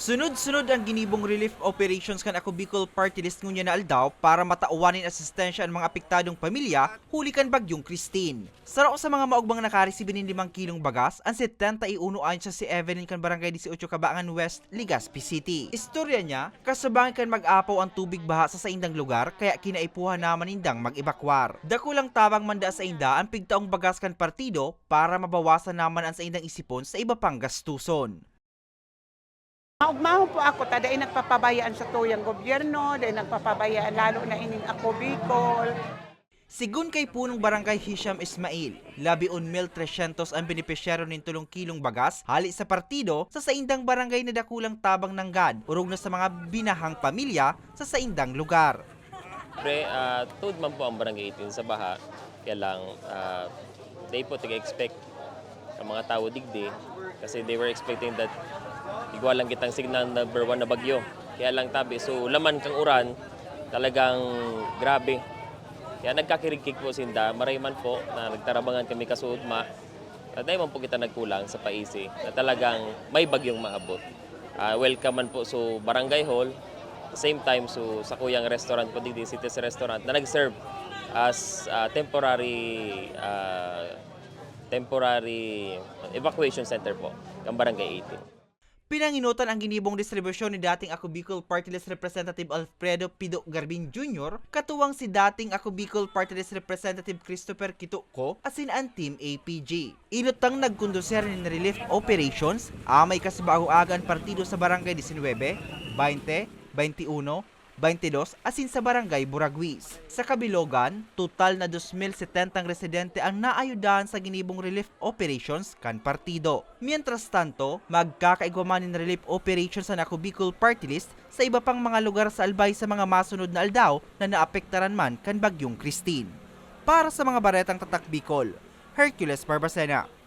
Sunod-sunod ang ginibong relief operations kan ako Bicol Party List ngunya na aldaw para matauwanin asistensya ang mga apektadong pamilya huli kan bagyong Christine. Saro sa mga maugbang nakaresibin ng 5 kilong bagas, ang 71 ayon sa si Evelyn kan barangay 18 Kabangan West, Legazpi City. Istorya niya, kasabangan kan mag-apaw ang tubig baha sa saindang lugar kaya kinaipuhan naman indang mag-ebakwar. Dakulang tabang manda sa inda ang pigtaong bagas kan partido para mabawasan naman ang saindang isipon sa iba pang gastuson. Maugmahon po ako, tada ay nagpapabayaan sa tuyang gobyerno, dahil nagpapabayaan lalo na ining ako Bicol. Sigun kay punong barangay Hisham Ismail, labi on mil 300 ang benepisyero ng tulong kilong bagas hali sa partido sa saindang barangay na dakulang tabang ng GAD, urog na sa mga binahang pamilya sa saindang lugar. Pre, uh, tuod man po ang barangay 18 sa baha. Kaya lang, uh, they po taga-expect ang mga tao digdi kasi they were expecting that igwa lang kitang signal number one na bagyo. Kaya lang tabi, so laman kang uran, talagang grabe. Kaya nagkakirigkik po sinda, maray man po na nagtarabangan kami kasuudma. At dahil man po kita nagkulang sa paisi na talagang may bagyong maabot. Ah, welcome man po so Barangay Hall, same time so sa kuyang restaurant po dito, Cities Restaurant na nag-serve as ah, temporary ah, temporary evacuation center po ng Barangay 18. Pinanginutan ang ginibong distribusyon ni dating Ako Bicol Party List Representative Alfredo Pido Garbin Jr., katuwang si dating Ako Bicol Party List Representative Christopher Kituko asin ang Team APG. Inutang nagkondusir ng relief operations, amay kasibago agan partido sa Barangay 19, 20, 21, 22 asin sa Barangay Buraguis. Sa Kabilogan, total na 2,070 residente ang naayudahan sa ginibong relief operations kan partido. Mientras tanto, magkakaigwaman ng relief operations sa Naku Bicol Party List sa iba pang mga lugar sa Albay sa mga masunod na aldaw na naapektaran man kan Bagyong Christine. Para sa mga baretang tatak Bicol, Hercules Barbacena.